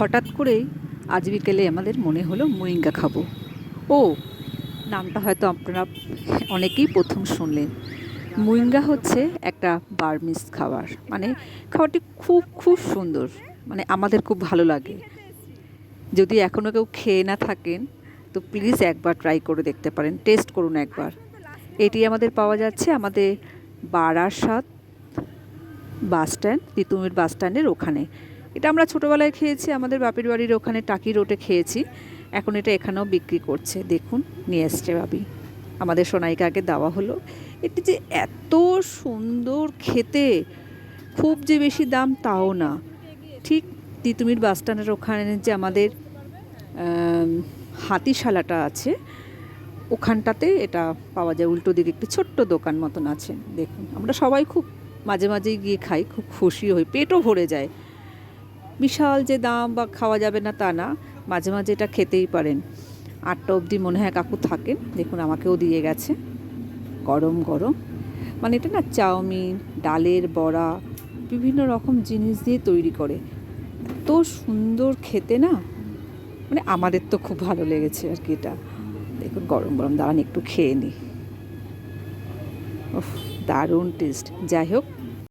হঠাৎ করেই আজ বিকেলে আমাদের মনে হলো মুইঙ্গা খাব। ও, নামটা হয়তো আপনারা অনেকেই প্রথম শুনলেন। মুইঙ্গা হচ্ছে একটা বার্মিস খাবার। মানে খাবারটি খুব খুব সুন্দর। মানে আমাদের খুব ভালো লাগে। যদি এখনও কেউ খেয়ে না থাকেন, তো প্লিজ একবার ট্রাই করে দেখতে পারেন। টেস্ট করুন একবার। এটি আমাদের পাওয়া যাচ্ছে আমাদের Barasat bus stand, Titumir bus স্ট্যান্ডের ওখানে। এটা আমরা ছোটোবেলায় খেয়েছি, আমাদের বাপের বাড়ির ওখানে টাকি রোডে খেয়েছি। এখন এটা এখানেও বিক্রি করছে। দেখুন, নিয়ে এসছে বাবি আমাদের সোনাইকাকে দেওয়া হলো। এটি যে এত সুন্দর খেতে, খুব যে বেশি দাম তাও না। ঠিক তিতুমির বাস স্ট্যান্ডের ওখানে যে আমাদের হাতিশালাটা আছে, ওখানটাতে এটা পাওয়া যায়। উল্টো দিকে একটি ছোট্ট দোকান মতন আছে। দেখুন, আমরা সবাই খুব মাঝে মাঝেই গিয়ে খাই, খুব খুশি হই। পেটও ভরে যায়। বিশাল যে দাম বা খাওয়া যাবে না তা না, মাঝে মাঝে এটা খেতেই পারেন। আটটা অবধি মনে হয় কাকু থাকেন, দেখুন আমাকেও দিয়ে গেছে। গরম গরম। মানে এটা না চাউমিন, ডালের বড়া, বিভিন্ন রকম জিনিস দিয়ে তৈরি করে। এত সুন্দর খেতে না মানে আমাদের তো খুব ভালো লেগেছে আর কি এটা। দেখুন গরম গরম, দাঁড়ান একটু খেয়ে নিই দারুণ টেস্ট যাই হোক